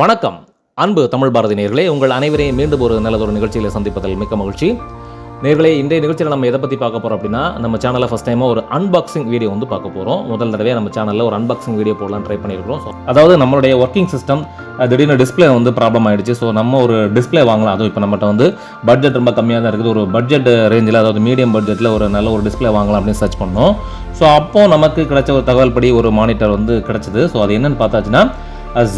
வணக்கம். அன்பு தமிழ் பாரதி நேர்களே உங்கள் அனைவரையும் மீண்டும் ஒரு நல்லதொரு நிகழ்ச்சியில் சந்திப்பதில் மிக்க மகிழ்ச்சி. நேர்களே இன்றைய நிகழ்ச்சியில் நம்ம எதை பற்றி பார்க்க போகிறோம் அப்படின்னா நம்ம சேனலில் ஃபஸ்ட் டைமாக ஒரு அன்பாக்சிங் வீடியோ வந்து பார்க்க போகிறோம் முதல் தடவை நம்ம சேனலில் ஒரு அன்பாக்சிங் வீடியோ போடலாம் ட்ரை பண்ணியிருக்கிறோம் ஸோ அதாவது நம்மளுடைய ஒர்க்கிங் சிஸ்டம் திடீர்னு டிஸ்பிளே வந்து ப்ராப்ளம் ஆகிடுச்சு ஸோ நம்ம ஒரு டிஸ்பிளே வாங்கலாம். அதுவும் இப்போ நம்மகிட்ட வந்து பட்ஜெட் ரொம்ப கம்மியாக தான் இருக்குது. ஒரு பட்ஜெட் ரேஞ்சில் அதாவது மீடியம் பட்ஜெட்டில் ஒரு நல்ல ஒரு டிஸ்பிளே வாங்கலாம் அப்படின்னு சர்ச் பண்ணோம். ஸோ அப்போது நமக்கு கிடைச்ச ஒரு தகவல் படி ஒரு மானிட்டர் வந்து கிடச்சிது. ஸோ அது என்னென்னு பார்த்தாச்சுன்னா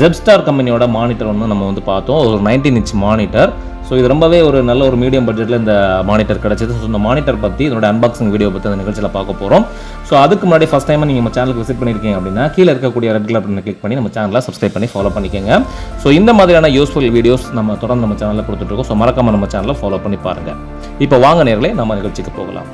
ஜெப்ஸ்டார் கம்பெனியோட மானிட்டர் வந்து நம்ம வந்து பார்த்தோம். ஒரு நைன்டீன் இன்ச் மானிட்டர் ஸோ இது ரொம்பவே ஒரு நல்ல ஒரு மீடியம் பட்ஜெட்டில் இந்த மானிட்டர் கிடச்சிது. ஸோ இந்த மானிட்டர் பற்றி இதோட அன்பாக்சிங் வீடியோ பற்றி அந்த நிகழ்ச்சியில் பார்க்க போகிறோம் ஸோ அதுக்கு முன்னாடி ஃபஸ்ட் டைம் நீங்கள் நம்ம சேனலுக்கு விசிட் பண்ணியிருக்கீங்க அப்படின்னா கீழே இருக்கக்கூடிய ரெட் கலர் பட்டனை கிளிக் பண்ணி நம்ம சேனலை சப்ஸ்கிரைப் பண்ணி ஃபாலோ பண்ணிக்கோங்க. ஸோ இந்த மாதிரியான யூஸ்ஃபுல் வீடியோஸ் நம்ம தொடர்ந்து நம்ம சேனலில் கொடுத்துட்ருக்கோம் ஸோ மறக்காமல் நம்ம சேனலை ஃபாலோ பண்ணி பாருங்கள் இப்போ வாங்க நேரில் நம்ம நிகழ்ச்சிக்கு போகலாம்.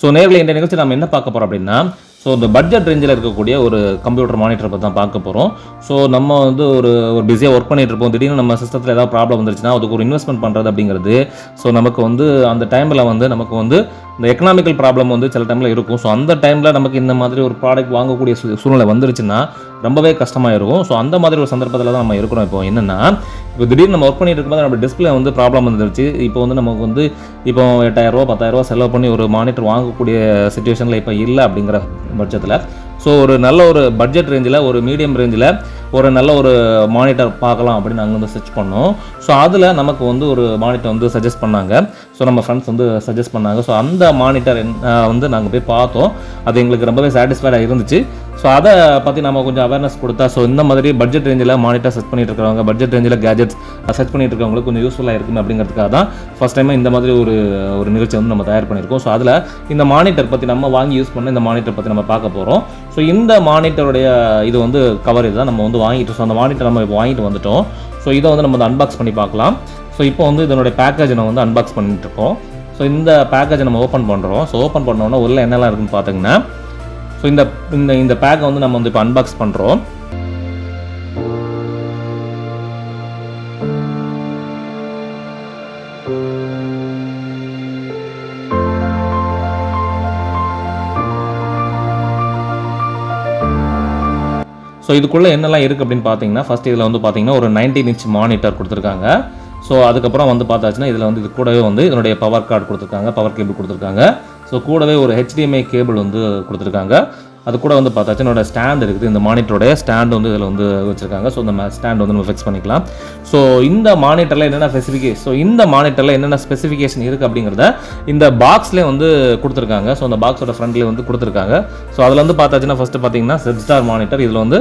ஸோ நேரில் இந்த நிகழ்ச்சி நம்ம என்ன பார்க்க போகிறோம் அப்படின்னா ஸோ இந்த பட்ஜெட் ரேஞ்சில் இருக்கக்கூடிய ஒரு கம்ப்யூட்டர் மானிட்டர் பற்றி தான் பார்க்க போகிறோம் ஸோ நம்ம வந்து ஒரு ஒரு பிஸியாக ஒர்க் பண்ணிட்டு இருப்போம். திடீர்னு நம்ம சிஸ்டத்தில் ஏதாவது ப்ராப்ளம் வந்துருச்சுன்னா அதுக்கு ஒரு இன்வெஸ்ட்மெண்ட் பண்ணுறது அப்படிங்கிறது ஸோ நமக்கு வந்து அந்த டைமில் வந்து நமக்கு வந்து இந்த எக்கனாமிக்கல் ப்ராப்ளம் வந்து சில டைமில் இருக்கும். ஸோ அந்த டைமில் நமக்கு இந்த மாதிரி ஒரு ப்ராடக்ட் வாங்கக்கூடிய சூழ்நிலை வந்துருச்சுன்னா ரொம்பவே கஷ்டமாக இருக்கும் ஸோ அந்த மாதிரி ஒரு சந்தர்ப்பத்தில் தான் நம்ம இருக்கிறோம். இப்போ என்னென்னா இப்போ திடீர்னு நம்ம ஒர்க் பண்ணிட்டு இருக்கும்போது நம்ம டிஸ்பிளே வந்து ப்ராப்ளம் வந்துருச்சு. இப்போ வந்து நமக்கு வந்து இப்போ எட்டாயிரரூவா பத்தாயிரரூவா செலவு பண்ணி ஒரு மானிட்டர் வாங்கக்கூடிய சுச்சுவேஷனில் இப்போ இல்லை அப்படிங்கிற பட்சத்தில். ஸோ ஒரு நல்ல ஒரு பட்ஜெட் ரேஞ்சில் ஒரு மீடியம் ரேஞ்சில் ஒரு நல்ல ஒரு மானிட்டர் பார்க்கலாம் அப்படின்னு நாங்கள் வந்து சர்ச் பண்ணோம். ஸோ அதில் நமக்கு வந்து ஒரு மானிட்டர் வந்து சஜஸ்ட் பண்ணாங்க. ஸோ நம்ம ஃப்ரெண்ட்ஸ் வந்து சஜஸ்ட் பண்ணாங்க. ஸோ அந்த மானிட்டர் வந்து நாங்கள் போய் பார்த்தோம். அது எங்களுக்கு ரொம்பவே சாட்டிஸ்ஃபைடாக இருந்துச்சு. ஸோ அதை பற்றி நம்ம கொஞ்சம் அவேர்னஸ் கொடுத்தா ஸோ இந்த மாதிரி பட்ஜெட் ரேஞ்சில் மானிட்டர் சர்ச் பண்ணிட்டு இருக்கிறவங்க பட்ஜெட் ரேஞ்சில் கேஜெட்ஸ் சர்ச் பண்ணிட்டு இருக்கவங்களுக்கு கொஞ்சம் யூஸ்ஃபுல்லாக இருக்கும் அப்படிங்கிறதுக்காக தான் ஃபஸ்ட் டைம் இந்த மாதிரி ஒரு ஒரு நிகழ்ச்சி வந்து நம்ம தயார் பண்ணியிருக்கோம். ஸோ அதில் இந்த மானிட்டர் பற்றி நம்ம வாங்கி யூஸ் பண்ண இந்த மானிட்டர் பற்றி நம்ம பார்க்க போகிறோம் ஸோ இந்த மானிட்டருடைய இது வந்து கவர் இதுதான். நம்ம வந்து வாங்கிட்டு ஸோ அந்த மானிட்டர் நம்ம இப்போ வாங்கிட்டு வந்துட்டோம். ஸோ இதை வந்து நம்ம அன்பாக்ஸ் பண்ணி பார்க்கலாம். ஸோ இப்போ வந்து இதனுடைய பேக்கேஜ் நம்ம வந்து அன்பாக்ஸ் பண்ணிட்டு இருக்கோம் ஸோ இந்த பேக்கேஜை நம்ம ஓப்பன் பண்ணுறோம் ஸோ ஓப்பன் பண்ணோன்னா உள்ள என்னெல்லாம் இருக்குன்னு பார்த்தீங்கன்னா ஸோ இந்த இந்த இந்த பேக்கை வந்து நம்ம வந்து இப்போ அன்பாக்ஸ் பண்ணுறோம் ஸோ இதுக்குள்ளே என்னெல்லாம் இருக்குது அப்படின்னு பார்த்தீங்கன்னா ஃபர்ஸ்ட் இதில் வந்து பார்த்தீங்கன்னா ஒரு 19 இன்ச் மானிட்டர் கொடுத்துருக்காங்க. ஸோ அதுக்கப்புறம் வந்து பார்த்தாச்சுன்னா இதில் வந்து இது கூடவே வந்து இதனுடைய பவர் கார்டு கொடுத்துருக்காங்க பவர் கேபிள் கொடுத்துருக்காங்க. ஸோ கூடவே ஒரு ஹெச்டிஎம்ஐ கேபிள் வந்து கொடுத்துருக்காங்க. அது கூட வந்து பார்த்தாச்சு. என்னோட ஸ்டாண்ட் இருக்குது. இந்த மானிட்டருடைய ஸ்டாண்ட் வந்து இதில் வந்து வச்சுருக்காங்க. ஸோ இந்த ஸ்டாண்ட் வந்து நம்ம ஃபிக்ஸ் பண்ணிக்கலாம். ஸோ இந்த மானிட்டரில் என்னென்ன ஸ்பெசிஃபிகேஷன் ஸோ இந்த மானிட்டரில் என்னென்ன ஸ்பெசிஃபிகேஷன் இருக்குது அப்படிங்கிறத இந்த பாக்ஸ்லேயே வந்து கொடுத்துருக்காங்க. ஸோ அந்த பாக்ஸோட ஃப்ரண்ட்லேயே வந்து கொடுத்துருக்காங்க. ஸோ அதில் வந்து பார்த்தாச்சுன்னா ஃபஸ்ட்டு பார்த்தீங்கன்னா செப்ஸ்டார் மானிட்டர் இதில் வந்து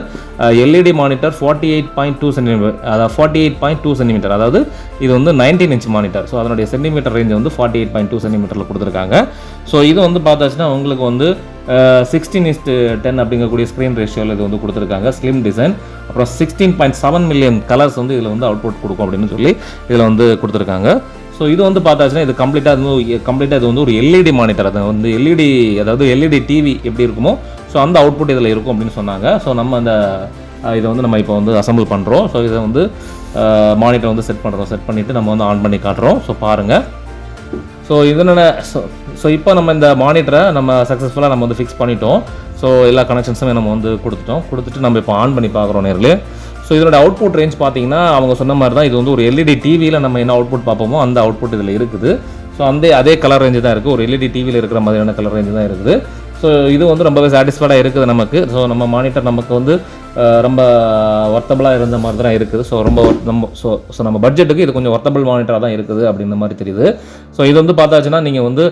LED monitor forty eight point two centimetre அதாவது forty eight point two centimetre அதாவது இது வந்து நைன்டீன் இன்ச் மானிட்டர் ஸோ அதனுடைய சென்டிமீட்டர் ரேஞ்ச் வந்து ஃபார்ட்டி எயிட் பாயிண்ட் டூ சென்டிமீட்டரில் கொடுத்துருக்காங்க. ஸோ இது வந்து பார்த்தாச்சுன்னா உங்களுக்கு வந்து சிக்ஸ்டீன் இஸ்ட் டென் அப்படிங்கக்கூடிய ஸ்க்ரீன் ரேஷியோவில் இது வந்து கொடுத்துருக்காங்க. ஸ்லிம் டிசைன் அப்புறம் sixteen point seven million colours வந்து இதில் வந்து அவுட்புட் கொடுக்கும் அப்படின்னு சொல்லி இதில் வந்து கொடுத்துருக்காங்க. ஸோ இது வந்து பார்த்தாச்சுன்னா இது கம்ப்ளீட்டாக வந்து கம்ப்ளீட்டாக இது வந்து ஒரு எல்இடி மானிட்டர் அது வந்து எல்இடி அதாவது எல்இடி டிவி எப்படி இருக்குமோ ஸோ அந்த அவுட்புட் இதில் இருக்கும் அப்படின்னு சொன்னாங்க. ஸோ நம்ம அந்த இதை வந்து நம்ம இப்போ வந்து அசம்பிள் பண்ணுறோம் ஸோ இதை வந்து மானிட்டர் வந்து செட் பண்ணுறோம் செட் பண்ணிவிட்டு நம்ம வந்து ஆன் பண்ணி காட்டுறோம். ஸோ பாருங்கள் ஸோ இதனோட ஸோ ஸோ இப்போ நம்ம இந்த மானிட்டரை நம்ம சக்ஸஸ்ஃபுல்லாக நம்ம வந்து ஃபிக்ஸ் பண்ணிட்டோம். ஸோ எல்லா கனெக்ஷன்ஸுமே நம்ம வந்து கொடுத்துட்டோம். கொடுத்துட்டு நம்ம இப்போ ஆன் பண்ணி பார்க்குறோம் நேரில் ஸோ இதனோட அவுட்புட் ரேஞ்ச் பார்த்தீங்கன்னா அவங்க சொன்ன மாதிரி தான் இது வந்து ஒரு எல்இடி டிவியில் நம்ம என்ன அவுட்புட் பார்ப்போமோ அந்த அவுட்புட் இதில் இருக்குது. ஸோ அந்த அதே கலர் ரேஞ்சு தான் இருக்குது ஒரு எல்இடி டிவியில் இருக்கிற மாதிரியான கலர் ரேஞ்சு தான் இருக்குது. ஸோ இது வந்து ரொம்பவே சாட்டிஸ்ஃபைடாக இருக்குது நமக்கு. ஸோ நம்ம மானிட்டர் நமக்கு வந்து ரொம்ப ஒர்த்தபிளாக இருந்த மாதிரி தான் இருக்குது. ஸோ ரொம்ப நம்ம ஸோ ஸோ நம்ம பட்ஜெட்டுக்கு இது கொஞ்சம் ஒர்த்தபிள் மானிட்டராக தான் இருக்குது அப்படின்ற மாதிரி தெரியுது. ஸோ இது வந்து பார்த்தாச்சுன்னா நீங்கள் வந்து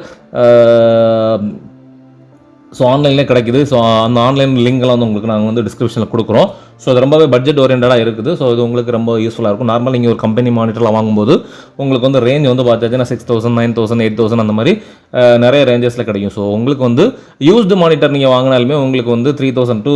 ஸோ ஆன்லைன்லேயே கிடைக்குது. ஸோ அந்த ஆன்லைன் லிங்க்லாம் வந்து உங்களுக்கு நாங்கள் வந்து டிஸ்கிரிப்ஷனில் கொடுக்குறோம். ஸோ அது ரொம்பவே பட்ஜெட் ஓரியன்டாக இருக்குது. ஸோ இது உங்களுக்கு ரொம்ப யூஸ்ஃபுல்லாக இருக்கும். நார்மல் நீங்கள் ஒரு கம்பெனி மானிட்டரில் வாங்கும்போது உங்களுக்கு வந்து ரேஞ்ச் வந்து பார்த்தாச்சுன்னா six thousand nine thousand eight thousand அந்த மாதிரி நிறைய ரேஞ்சஸில் கிடைக்கும். ஸோ உங்களுக்கு வந்து யூஸ்டு மானிட்டர் நீங்கள் வாங்கினாலுமே உங்களுக்கு வந்து three thousand to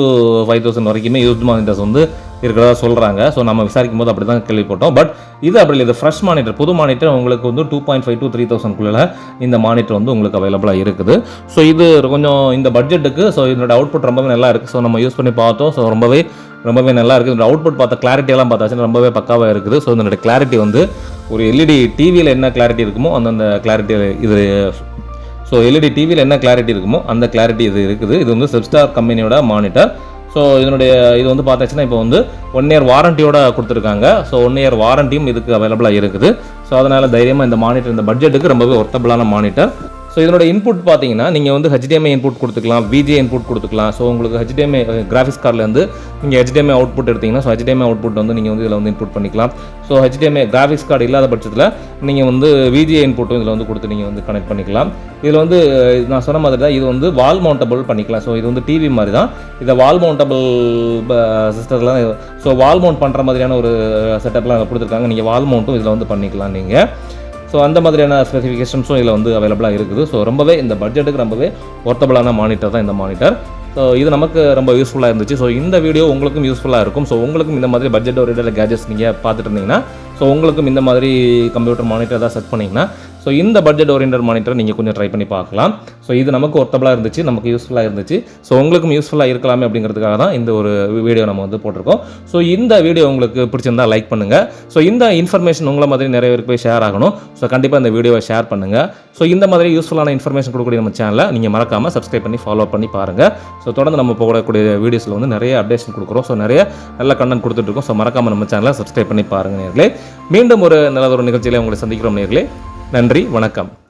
five thousand வரைக்குமே யூஸ்டு மானிட்டர்ஸ் வந்து இருக்கிறதா சொல்கிறாங்க ஸோ நம்ம விசாரிக்கும் போது அப்படி தான் கேள்விப்பட்டோம். பட் இது அப்படி இல்லை. இது ஃப்ரெஷ் மானிட்டர் புது மானிட்டர் உங்களுக்கு வந்து two point five to three தௌசண்ட்குள்ளே இந்த மானிட்டர் வந்து உங்களுக்கு அவைலபிளாக இருக்குது. ஸோ இது கொஞ்சம் இந்த பட்ஜெட்டுக்கு ஸோ இதனோட அவுட்புட் ரொம்பவே நல்லா இருக்குது ஸோ நம்ம யூஸ் பண்ணி பார்த்தோம். ஸோ ரொம்பவே ரொம்பவே நல்லா இருக்குது. இந்த அவுட்புட் பார்த்த கிளாரிட்டியெல்லாம் பார்த்தாச்சுன்னா ரொம்பவே பக்காவாக இருக்குது. ஸோ இதனுடைய கிளாரிட்டி வந்து ஒரு எல்இடி டிவியில் என்ன கிளாரிட்டி இருக்குமோ அந்தந்த கிளாரிட்டி இது ஸோ எல்இடி டிவியில் என்ன கிளாரிட்டி இருக்குமோ அந்த கிளாரிட்டி இது இருக்குது. இது வந்து செப்ஸ்டார் கம்பெனியோட மானிட்டர் ஸோ இதனுடைய இது வந்து பார்த்தாச்சுன்னா இப்போ வந்து ஒன் இயர் வாரண்டியோட கொடுத்துருக்காங்க. ஸோ ஒன் இயர் வாரண்டியும் இதுக்கு அவைலபிளாக இருக்குது. ஸோ அதனால் தைரியமாக இந்த மானிட்டர் இந்த பட்ஜெட்டுக்கு ரொம்பவே ஒர்த்தபிளான மானிட்டர் ஸோ இதனோட இன்புட் பார்த்தீங்கன்னா நீங்கள் வந்து ஹெச்டிஎம்ஐ இன்புட் கொடுத்துக்கலாம் VGA இன்புட் கொடுத்துக்கலாம். ஸோ உங்களுக்கு ஹெச்டிஎம்ஐ கிராஃபிக்ஸ் கார்டிலேருந்து நீங்கள் ஹெச்டிஎம்ஐ அவுட்புட் எடுத்தீங்கன்னா ஸோ HDMI அவுட்புட் வந்து நீங்கள் வந்து இதில் வந்து இன்புட் பண்ணிக்கலாம். ஸோ ஹெச்டிஎம்ஐ கிராஃபிக்ஸ் கார்டு இல்லாத பட்சத்தில் நீங்கள் வந்து VGA இன்புட்டும் இதில் வந்து கொடுத்து நீங்கள் வந்து கனெக்ட் பண்ணிக்கலாம். இதில் வந்து நான் சொன்ன மாதிரி தான் இது வந்து வால் மவுண்டபிள் பண்ணிக்கலாம். ஸோ இது வந்து டிவி மாதிரி தான். இதை வால் மவுண்டபிள் சிஸ்டத்தில் ஸோ வால் மவுண்ட் பண்ணுற மாதிரியான ஒரு செட்டப்லாம் கொடுத்துருக்காங்க. நீங்கள் வால் மவுண்ட்டும் இதில் வந்து பண்ணிக்கலாம் நீங்கள் ஸோ அந்த மாதிரியான ஸ்பெசிஃபிகேஷன்ஸும் இதில் வந்து அவைலபிளாக இருக்குது. ஸோ ரொம்பவே இந்த பட்ஜெட்டுக்கு ரொம்பவே ஒர்த்தபிளான மானிட்டர் தான் இந்த மானிட்டர் ஸோ இது நமக்கு ரொம்ப யூஸ்ஃபுல்லாக இருந்துச்சு. ஸோ இந்த வீடியோ உங்களுக்கும் யூஸ்ஃபுல்லாக இருக்கும். ஸோ உங்களுக்கும் இந்த மாதிரி பட்ஜெட் ஒரு கேஜெட்ஸ் நீங்கள் பார்த்துட்டு இருந்தீங்கன்னா ஸோ உங்களுக்கும் இந்த மாதிரி கம்ப்யூட்டர் மானிட்டர் தான் செட் பண்ணிங்கன்னா ஸோ இந்த பட்ஜெட் ஓரியன்ட் மானிட்டர் நீங்கள் கொஞ்சம் ட்ரை பண்ணி பார்க்கலாம். ஸோ இது நமக்கு ஒர்த்தபிளாக இருந்துச்சு நமக்கு யூஸ்ஃபுல்லாக இருந்துச்சு. ஸோ உங்களுக்கும் யூஸ்ஃபுல்லாக இருக்கலாமே அப்படிங்கிறதுக்காக தான் இந்த ஒரு வீடியோ நம்ம வந்து போட்டிருக்கோம். ஸோ இந்த வீடியோ உங்களுக்கு பிடிச்சிருந்தா லைக் பண்ணுங்கள் ஸோ இந்த இன்ஃபர்மேஷன் உங்களை மாதிரி நிறைய பேருக்கு போய் ஷேர் ஆகணும். ஸோ கண்டிப்பாக இந்த வீடியோவை ஷேர் பண்ணுங்கள் ஸோ இந்த மாதிரி யூஸ்ஃபுல்லான இன்ஃபர்மேஷன் கொடுக்கக்கூடிய நம்ம சேனலை நீங்கள் மறக்காமல் சப்ஸ்கிரைப் பண்ணி ஃபாலோ பண்ணி பாருங்கள் ஸோ தொடர்ந்து நம்ம போடக்கூடிய வீடியோஸில் வந்து நிறைய அப்டேஷன் கொடுக்குறோம். ஸோ நிறைய நல்ல கண்டென்ட் கொடுத்துட்ருக்கோம் ஸோ மறக்காமல் நம்ம சேனலை சப்ஸ்கிரைப் பண்ணி பாருங்கள் நேர்களே. மீண்டும் ஒரு நல்ல ஒரு நிகழ்ச்சியில் உங்களை சந்திக்கிறோம் நேர்களே. நன்றி வணக்கம்.